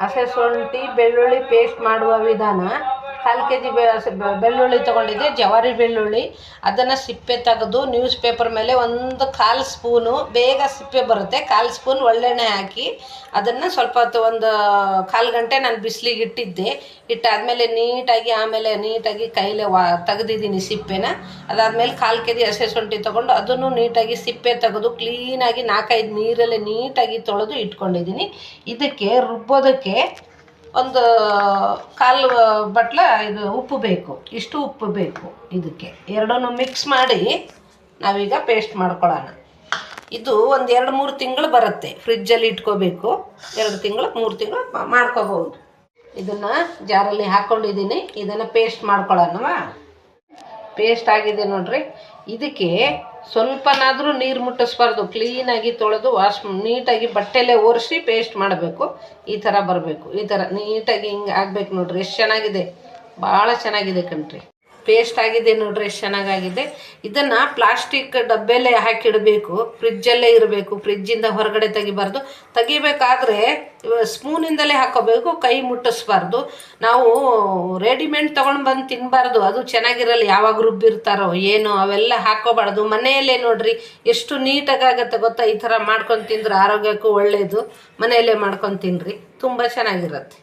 ಹಸೆ ಶುಂಠಿ ಬೆಳ್ಳುಳ್ಳಿ ಪೇಸ್ಟ್ ಮಾಡುವ ವಿಧಾನ. ಕಾಲು ಕೆ ಜಿ ಬೆಳ್ಳುಳ್ಳಿ ತೊಗೊಂಡಿದ್ದೆ, ಜವಾರಿ ಬೆಳ್ಳುಳ್ಳಿ. ಅದನ್ನು ಸಿಪ್ಪೆ ತೆಗೆದು ನ್ಯೂಸ್ ಪೇಪರ್ ಮೇಲೆ ಒಂದು ಕಾಲು ಸ್ಪೂನು, ಬೇಗ ಸಿಪ್ಪೆ ಬರುತ್ತೆ, ಕಾಲು ಸ್ಪೂನ್ ಒಳ್ಳೆಣ್ಣೆ ಹಾಕಿ ಅದನ್ನು ಸ್ವಲ್ಪ ಹೊತ್ತು ಒಂದು ಕಾಲು ಗಂಟೆ ನಾನು ಬಿಸಿಲಿಗೆ ಇಟ್ಟಿದ್ದೆ. ಇಟ್ಟಾದಮೇಲೆ ನೀಟಾಗಿ, ಆಮೇಲೆ ನೀಟಾಗಿ ಕೈಲೇ ವಾ ತೆಗೆದಿದ್ದೀನಿ ಸಿಪ್ಪೆನ. ಅದಾದಮೇಲೆ ಕಾಲು ಕೆ ಜಿ ಹಸೆ ಶುಂಠಿ ತೊಗೊಂಡು ಅದನ್ನು ನೀಟಾಗಿ ಸಿಪ್ಪೆ ತೆಗೆದು ಕ್ಲೀನಾಗಿ ನಾಲ್ಕೈದು ನೀರಲ್ಲೇ ನೀಟಾಗಿ ತೊಳೆದು ಇಟ್ಕೊಂಡಿದ್ದೀನಿ. ಇದಕ್ಕೆ ರುಬ್ಬೋದಕ್ಕೆ ಒಂದು ಕಾಲು ಬಟ್ಲ ಇದು ಉಪ್ಪು ಬೇಕು, ಇಷ್ಟು ಉಪ್ಪು ಬೇಕು ಇದಕ್ಕೆ. ಎರಡನ್ನು ಮಿಕ್ಸ್ ಮಾಡಿ ನಾವೀಗ ಪೇಸ್ಟ್ ಮಾಡ್ಕೊಳ್ಳೋಣ. ಇದು ಒಂದು ಎರಡು ಮೂರು ತಿಂಗಳು ಬರುತ್ತೆ ಫ್ರಿಜ್ಜಲ್ಲಿ ಇಟ್ಕೋಬೇಕು. ಎರಡು ತಿಂಗಳು, ಮೂರು ತಿಂಗಳು ಮಾಡ್ಕೋಬಹುದು. ಇದನ್ನು ಜಾರಲ್ಲಿ ಹಾಕ್ಕೊಂಡಿದ್ದೀನಿ ಇದನ್ನು ಪೇಸ್ಟ್ ಮಾಡ್ಕೊಳ್ಳೋಣವಾ? ಪೇಸ್ಟ್ ಆಗಿದೆ ನೋಡ್ರಿ. ಇದಕ್ಕೆ ಸ್ವಲ್ಪನಾದರೂ ನೀರು ಮುಟ್ಟಿಸ್ಬಾರ್ದು. ಕ್ಲೀನಾಗಿ ತೊಳೆದು ವಾಶ್ ನೀಟಾಗಿ ಬಟ್ಟೆಲೆ ಒರೆಸಿ ಪೇಸ್ಟ್ ಮಾಡಬೇಕು. ಈ ಥರ ಬರಬೇಕು. ಈ ಥರ ನೀಟಾಗಿ ಹಿಂಗೆ ಆಗ್ಬೇಕು ನೋಡ್ರಿ. ಎಷ್ಟು ಚೆನ್ನಾಗಿದೆ? ಭಾಳ ಚೆನ್ನಾಗಿದೆ ಕಣ್ರಿ. ಪೇಸ್ಟ್ ಆಗಿದೆ ನೋಡ್ರಿ, ಎಷ್ಟು ಚೆನ್ನಾಗಾಗಿದೆ. ಇದನ್ನು ಪ್ಲಾಸ್ಟಿಕ್ ಡಬ್ಬೆಲ್ಲೇ ಹಾಕಿಡಬೇಕು. ಫ್ರಿಜ್ಜಲ್ಲೇ ಇರಬೇಕು. ಫ್ರಿಜ್ಜಿಂದ ಹೊರಗಡೆ ತೆಗಿಬಾರ್ದು. ತೆಗಿಬೇಕಾದ್ರೆ ಸ್ಪೂನಿಂದಲೇ ಹಾಕೋಬೇಕು, ಕೈ ಮುಟ್ಟಿಸ್ಬಾರ್ದು. ನಾವು ರೆಡಿಮೇಡ್ ತೊಗೊಂಡು ಬಂದು ತಿನ್ನಬಾರ್ದು ಅದು ಚೆನ್ನಾಗಿರಲ್ಲ, ಯಾವಾಗ ರುಬ್ಬಿರ್ತಾರೋ, ಏನೋ, ಅವೆಲ್ಲ ಹಾಕೋಬಾರ್ದು. ಮನೆಯಲ್ಲೇ ನೋಡ್ರಿ, ಎಷ್ಟು ನೀಟಾಗತ್ತೆ ಗೊತ್ತಾ? ಈ ಥರ ಮಾಡ್ಕೊಂಡು ತಿಂದ್ರೆ ಆರೋಗ್ಯಕ್ಕೂ ಒಳ್ಳೆಯದು ಮನೆಯಲ್ಲೇ ಮಾಡ್ಕೊಂಡು ತಿನ್ನಿರಿ ತುಂಬ ಚೆನ್ನಾಗಿರುತ್ತೆ.